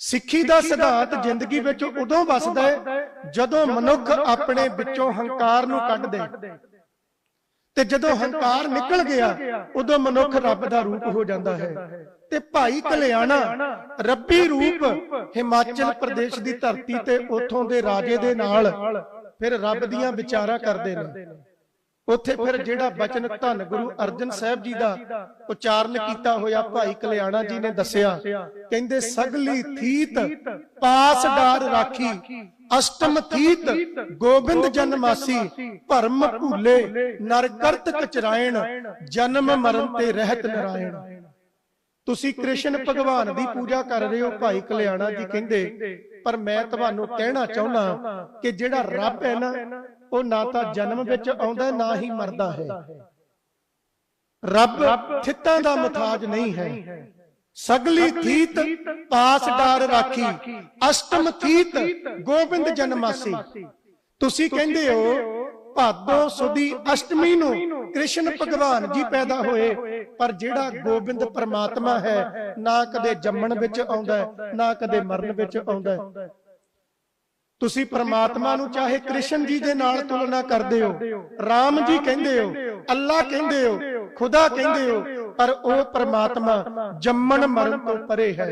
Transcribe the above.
ਸਿੱਖੀ ਦਾ ਸਿਧਾਂਤ ਜ਼ਿੰਦਗੀ ਵਿੱਚ ਉਦੋਂ ਵੱਸਦਾ ਹੈ ਜਦੋਂ ਮਨੁੱਖ ਆਪਣੇ ਵਿੱਚੋਂ ਹੰਕਾਰ ਨੂੰ ਕੱਢ ਦੇ ਤੇ ਜਦੋਂ ਹੰਕਾਰ ਨਿਕਲ ਗਿਆ ਉਦੋਂ ਮਨੁੱਖ ਰੱਬ ਦਾ ਰੂਪ ਹੋ ਜਾਂਦਾ ਹੈ ਤੇ ਭਾਈ ਕਲਿਆਣਾ ਰੱਬੀ ਰੂਪ ਹਿਮਾਚਲ ਪ੍ਰਦੇਸ਼ ਦੀ ਧਰਤੀ ਤੇ ਉੱਥੋਂ ਦੇ ਰਾਜੇ ਦੇ ਨਾਲ ਫਿਰ ਰੱਬ ਦੀਆਂ ਵਿਚਾਰਾਂ ਕਰਦੇ ਨੇ। ਉੱਥੇ ਫਿਰ ਜਿਹੜਾ ਬਚਨ ਧੰਨ ਗੁਰੂ ਅਰਜਨ ਸਾਹਿਬ ਜੀ ਦਾ ਉਚਾਰਨ ਕੀਤਾ ਹੋਇਆ ਭਾਈ ਕਲਿਆਣਾ ਜੀ ਨੇ ਦੱਸਿਆ। ਕਹਿੰਦੇ ਸਗਲੀ ਥੀਤ ਪਾਸ ਡਾਰ ਰਾਖੀ ਅਸ਼ਟਮ ਥੀਤ ਗੋਬਿੰਦ ਜਨਮਾਸੀ ਭਰਮ ਭੂਲੇ ਨਰ ਕਰਤ ਕਚਰਾਇਣ ਜਨਮ ਮਰਨ ਤੇ ਰਹਿਤ ਨਰਾਇਣ। ਤੁਸੀਂ ਕ੍ਰਿਸ਼ਨ ਭਗਵਾਨ ਦੀ ਪੂਜਾ ਕਰ ਰਹੇ ਹੋ ਭਾਈ ਕਲਿਆਣਾ ਜੀ ਕਹਿੰਦੇ ਪਰ ਮੈਂ ਤੁਹਾਨੂੰ ਕਹਿਣਾ ਚਾਹੁੰਦਾ ਕਿ ਜਿਹੜਾ ਰੱਬ ਹੈ ਨਾ ਉਹ ਨਾ ਤਾਂ ਜਨਮ ਵਿੱਚ ਆਉਂਦਾ ਨਾ ਹੀ ਮਰਦਾ ਹੈ। ਰੱਬ ਥਿੱਤਾਂ ਦਾ ਮੁਤਾਜ ਨਹੀਂ ਹੈ। ਸਗਲੀ ਥੀਤ ਪਾਸ ਡਾਰ ਰਾਖੀ ਅਸ਼ਟਮ ਥੀਤ ਗੋਬਿੰਦ ਜਨਮਾਸੀ। ਤੁਸੀਂ ਕਹਿੰਦੇ ਹੋ ਭਾਦੋ ਸੁਦੀ ਅਸ਼ਟਮੀ ਨੂੰ ਕ੍ਰਿਸ਼ਨ ਭਗਵਾਨ ਜੀ ਪੈਦਾ ਹੋਏ ਪਰ ਜਿਹੜਾ ਗੋਬਿੰਦ ਪਰਮਾਤਮਾ ਹੈ ਨਾ ਕਦੇ ਜੰਮਣ ਵਿੱਚ ਆਉਂਦਾ ਨਾ ਕਦੇ ਮਰਨ ਵਿੱਚ ਆਉਂਦਾ। ਤੁਸੀਂ ਪਰਮਾਤਮਾ ਨੂੰ ਚਾਹੇ ਕ੍ਰਿਸ਼ਨ ਜੀ ਦੇ ਨਾਲ ਤੁਲਨਾ ਕਰਦੇ ਹੋ RAM ਜੀ ਕਹਿੰਦੇ ਹੋ ਅੱਲਾ ਕਹਿੰਦੇ ਹੋ ਖੁਦਾ ਕਹਿੰਦੇ ਹੋ ਪਰ ਉਹ ਪਰਮਾਤਮਾ ਜੰਮਣ ਮਰਨ ਤੋਂ ਪਰੇ ਹੈ।